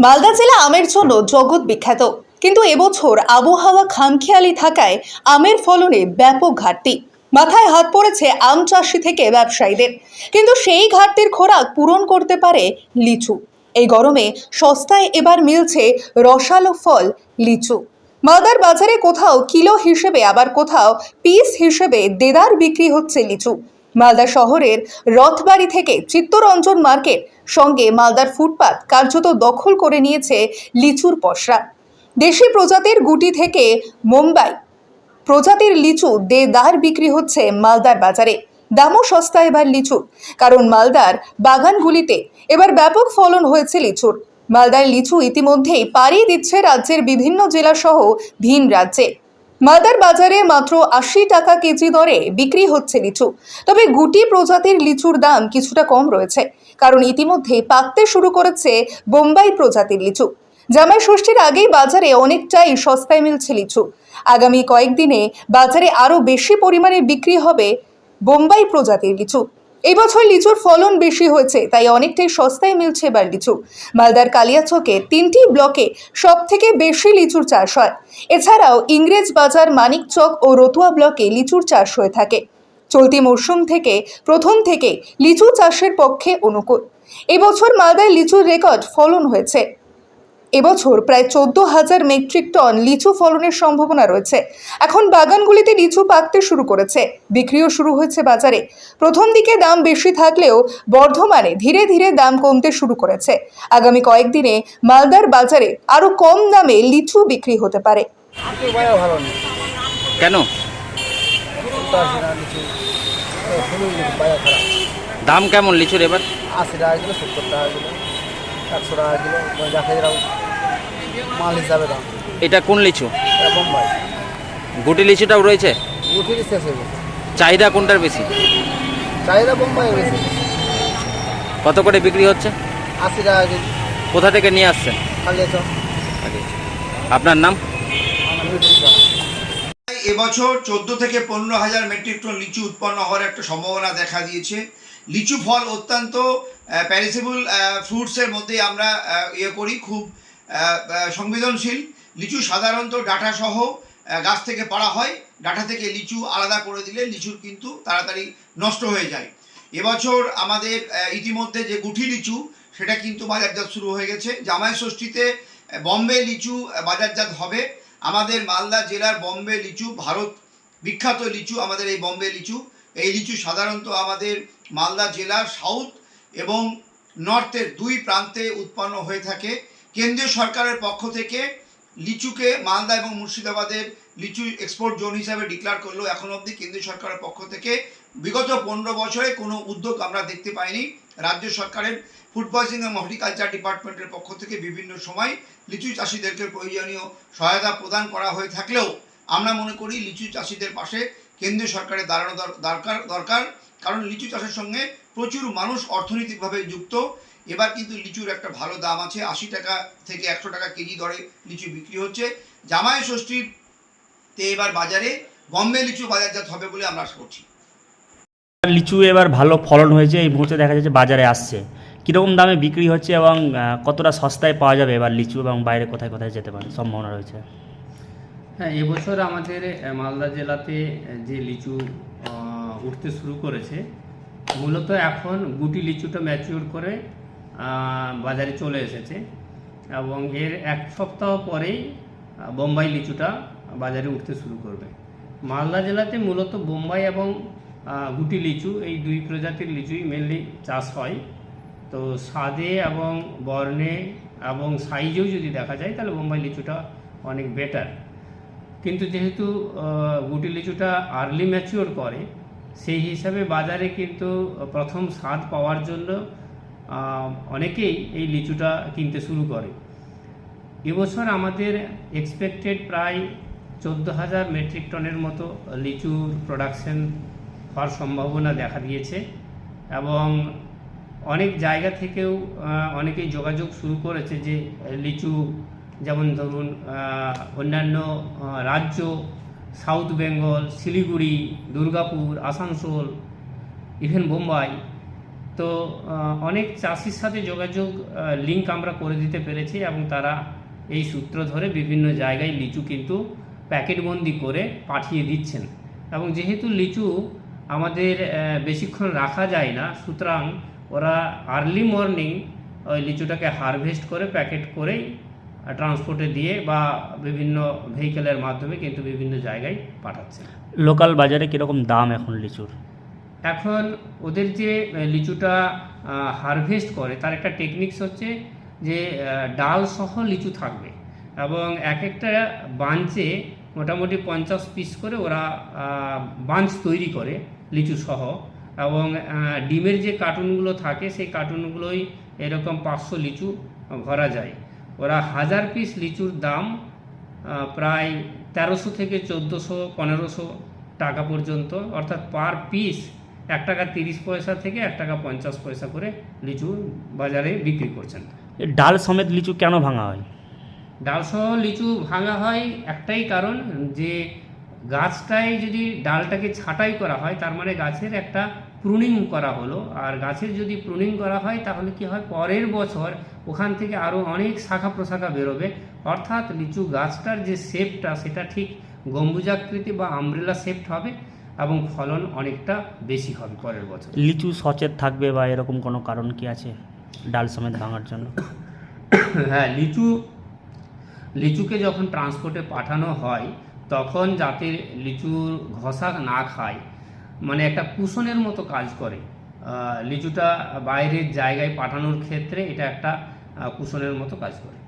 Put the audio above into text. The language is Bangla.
মালদা জেলা আমের জন্য জগৎ বিখ্যাত। কিন্তু এবছর আবহাওয়া খামখেয়ালি থাকায় আমের ফলনে ব্যাপক ঘাটতি। মাথায় হাত পড়েছে আম চাষি থেকে ব্যবসায়ীদের। কিন্তু সেই ঘাটতির খোরাক পূরণ করতে পারে লিচু। এই গরমে সস্তায় এবার মিলছে রসালো ফল, লিচু। মালদার বাজারে কোথাও কিলো হিসেবে আবার কোথাও পিস হিসেবে দেদার বিক্রি হচ্ছে লিচু। মালদা শহরের রথবাড়ি থেকে চিত্তরঞ্জন মার্কেট সঙ্গে মালদার ফুটপাত কার্যত দখল করে নিয়েছে লিচুর পসরা। দেশি প্রজাতির গুটি থেকে মুম্বাই। প্রজাতির লিচু দেদার বিক্রি হচ্ছে মালদার বাজারে। দামও সস্তা এবার লিচুর, কারণ মালদার বাগানগুলিতে এবার ব্যাপক ফলন হয়েছে লিচুর। মালদার লিচু ইতিমধ্যেই পাড়ি দিচ্ছে রাজ্যের বিভিন্ন জেলাসহ ভিন রাজ্যে। মালদার বাজারে মাত্র আশি টাকা কেজি দরে বিক্রি হচ্ছে লিচু। তবে গুটি প্রজাতির লিচুর দাম কিছুটা কম রয়েছে, কারণ ইতিমধ্যে পাকতে শুরু করেছে বোম্বাই প্রজাতির লিচু। জামাই ষষ্ঠীর আগেই বাজারে অনেকটাই সস্তায় মিলছে লিচু। আগামী কয়েকদিনে বাজারে আরও বেশি পরিমাণে বিক্রি হবে বোম্বাই প্রজাতির লিচু। এই বছর লিচুর ফলন বেশি হয়েছে, তাই অনেকটাই সস্তায় মিলছে এবার লিচু। মালদার কালিয়াচকে তিনটি ব্লকে সব থেকে বেশি লিচুর চাষ হয়। এছাড়াও ইংরেজ বাজার, মানিকচক ও রতুয়া ব্লকে লিচুর চাষ হয়ে থাকে। চলতি মরশুম থেকে প্রথম থেকে লিচু চাষের পক্ষে অনুকূল। এবছর মালদায় লিচুর রেকর্ড ফলন হয়েছে। এবছর প্রায় চোদ্দ হাজার মেট্রিক টন লিচু ফলনের সম্ভাবনা রয়েছে। এখন বাগানগুলিতে লিচু পাকতে শুরু করেছে। বিক্রিও শুরু হয়েছে বাজারে। প্রথম দিকে দাম বেশি থাকলেও বর্ধমানে ধীরে ধীরে দাম কমতে শুরু করেছে। আগামী কয়েকদিনে মালদার বাজারে আরও কম দামে লিচু বিক্রি হতে পারে। কেন? দাম কেমন লিচুর এবার? আশি টাকা কিলো সত্তর টাকা কিলো একশো টাকা কিলো যাকে যেরকম মাল হিসাবে দাম। এটা কোন লিচু? এটা বোম্বাই। গুটি লিচুটাও রয়েছে? উঠিয়ে শেষ হয়ে গেছে চাহিদা কোনটার বেশি? চাহিদা বোম্বাই বেশি। কত করে বিক্রি হচ্ছে? আশি টাকা কেজি। কোথা থেকে নিয়ে আসছেন? আপনার নাম? এবছর চোদ্দ থেকে পনেরো হাজার মেট্রিক টন লিচু উৎপন্ন হওয়ার একটা সম্ভাবনা দেখা দিয়েছে। লিচু ফল অত্যন্ত প্যারিসেবল ফ্রুটসের মধ্যে আমরা ইয়ে করি। খুব সংবেদনশীল, লিচু সাধারণত ডাঁটা সহ গাছ থেকে পাড়া হয়। ডাটা থেকে লিচু আলাদা করে দিলে লিচুর কিন্তু তাড়াতাড়ি নষ্ট হয়ে যায়। এবছর আমাদের ইতিমধ্যে যে গুঠি লিচু, সেটা কিন্তু বাজারজাত শুরু হয়ে গেছে। জামাই ষষ্ঠীতে বম্বে লিচু বাজারজাত হবে। আমাদের মালদা জেলার বম্বে লিচু, ভারত বিখ্যাত লিচু আমাদের এই বম্বে লিচু। এই লিচু সাধারণত আমাদের মালদা জেলার সাউথ এবং নর্থের দুই প্রান্তে উৎপন্ন হয়ে থাকে। কেন্দ্রীয় সরকারের পক্ষ থেকে লিচুকে মালদা এবং মুর্শিদাবাদের লিচু এক্সপোর্ট জোন হিসাবে ডিক্লার করলেও এখন অবধি কেন্দ্রীয় সরকারের পক্ষ থেকে বিগত পনেরো বছরে কোনো উদ্যোগ আমরা দেখতে পাইনি। রাজ্য সরকারের ফুড পয়জিং এবং হর্টিকালচার ডিপার্টমেন্টের পক্ষ থেকে বিভিন্ন সময় লিচু চাষিদেরকে প্রয়োজনীয় সহায়তা প্রদান করা হয়ে থাকলেও আমরা মনে করি লিচু চাষিদের পাশে কেন্দ্রীয় সরকারের দাঁড়ানো দর- দরকার দরকার। কারণ লিচু চাষের সঙ্গে প্রচুর মানুষ অর্থনৈতিকভাবে যুক্ত। এবার কিন্তু লিচুর একটা ভালো দাম আছে আশি টাকা থেকে একশো টাকা কেজি দরে লিচু বিক্রি হচ্ছে। জামাই ষষ্ঠীতে এবার বাজারে বম্বে লিচু বাজারজাত হবে বলে আমরা আশা করছি। লিচু এবার ভালো ফলন হয়েছে এই মুহূর্তে দেখা যাচ্ছে বাজারে আসছে। কীরকম দামে বিক্রি হচ্ছে এবং কতটা সস্তায় পাওয়া যাবে এবার লিচু এবং বাইরে কোথায় কোথায় যেতে পারে সম্ভাবনা রয়েছে? হ্যাঁ এবছর আমাদের মালদা জেলাতে যে লিচু উঠতে শুরু করেছে মূলত এখন গুটি লিচুটা ম্যাচিওর করে বাজারে চলে এসেছে। এবং এর এক সপ্তাহ পরেই বোম্বাই লিচুটা বাজারে উঠতে শুরু করবে। মালদা জেলাতে মূলত বোম্বাই এবং গুটি লিচু, এই দুই প্রজাতির লিচুই মেনলি চাষ হয়। তো স্বাদে এবং বর্ণে এবং সাইজেও যদি দেখা যায়, তাহলে বোম্বাই লিচুটা অনেক বেটার কিন্তু যেহেতু গুটি লিচুটা আর্লি ম্যাচিওর করে, সেই হিসাবে বাজারে কিন্তু প্রথম স্বাদ পাওয়ার জন্য অনেকেই এই লিচুটা কিনতে শুরু করে। এবছর আমাদের এক্সপেক্টেড প্রায় চোদ্দ হাজার মেট্রিক টনের মতো লিচুর প্রোডাকশন হওয়ার সম্ভাবনা দেখা দিয়েছে এবং অনেক জায়গা থেকেও অনেকেই যোগাযোগ শুরু করেছে যে লিচু, যেমন ধরুন অন্যান্য রাজ্য, সাউথ বেঙ্গল, শিলিগুড়ি, দুর্গাপুর, আসানসোল ইভেন বোম্বাই তো অনেক চাষির সাথে যোগাযোগ লিঙ্ক আমরা করে দিতে পেরেছি এবং তারা এই সূত্র ধরে বিভিন্ন জায়গায় লিচু কিন্তু প্যাকেটবন্দি করে পাঠিয়ে দিচ্ছেন। এবং যেহেতু লিচু আমাদের বেশিক্ষণ রাখা যায় না, সুতরাং ওরা আর্লি মর্নিং ওই লিচুটাকে হারভেস্ট করে প্যাকেট করেই ট্রান্সপোর্টে দিয়ে বা বিভিন্ন ভেহিকেলের মাধ্যমে কিন্তু বিভিন্ন জায়গায় পাঠাচ্ছে লোকাল বাজারে কীরকম দাম এখন লিচুর? এখন ওদের যে লিচুটা হারভেস্ট করে, তার একটা টেকনিক্স হচ্ছে যে ডাল সহ লিচু থাকবে। এবং এক একটা বাঞ্চে মোটামুটি পঞ্চাশ পিস করে ওরা বাঞ্চ তৈরি করে লিচু সহ। এবং ডিমের যে কার্টুনগুলো থাকে, সেই কার্টুনগুলোই এরকম পাঁচশো লিচু ভরা যায়। ওরা হাজার পিস লিচুর দাম প্রায় তেরোশো থেকে চোদ্দোশো, পনেরোশো টাকা পর্যন্ত। অর্থাৎ পার পিস এক টাকা তিরিশ পয়সা থেকে এক টাকা পঞ্চাশ পয়সা করে লিচু বাজারে বিক্রি করছেন। ডাল সমেত লিচু কেন ভাঙা হয়? ডালসহ লিচু ভাঙা হয় একটাই কারণ যে গাছটায় যদি ডালটাকে ছাঁটাই করা হয় তার মানে গাছের একটা প্রুনিং করা হলো। আর গাছের যদি প্রুনিং করা হয় তাহলে কি হয়? পরের বছর ওখান থেকে আরও অনেক শাখা প্রশাখা বেরোবে। অর্থাৎ লিচু গাছটার যে শেপটা সেটা ঠিক গম্বুজাকৃতি বা আমব্রেলা শেপড হবে। এবং ফলন অনেকটা বেশি হবে পরের বছর। লিচু সচেত থাকবে বা এরকম কোনো কারণ কি আছে ডাল সমেত ভাঙার জন্য? হ্যাঁ লিচু লিচুকে যখন ট্রান্সপোর্টে পাঠানো হয় তখন যাতে লিচুর ঘষা না খায় মানে একটা কুশনের মতো কাজ করে। লিচুটা বাইরের জায়গায় পাঠানোর ক্ষেত্রে এটা একটা কুশনের মতো কাজ করে।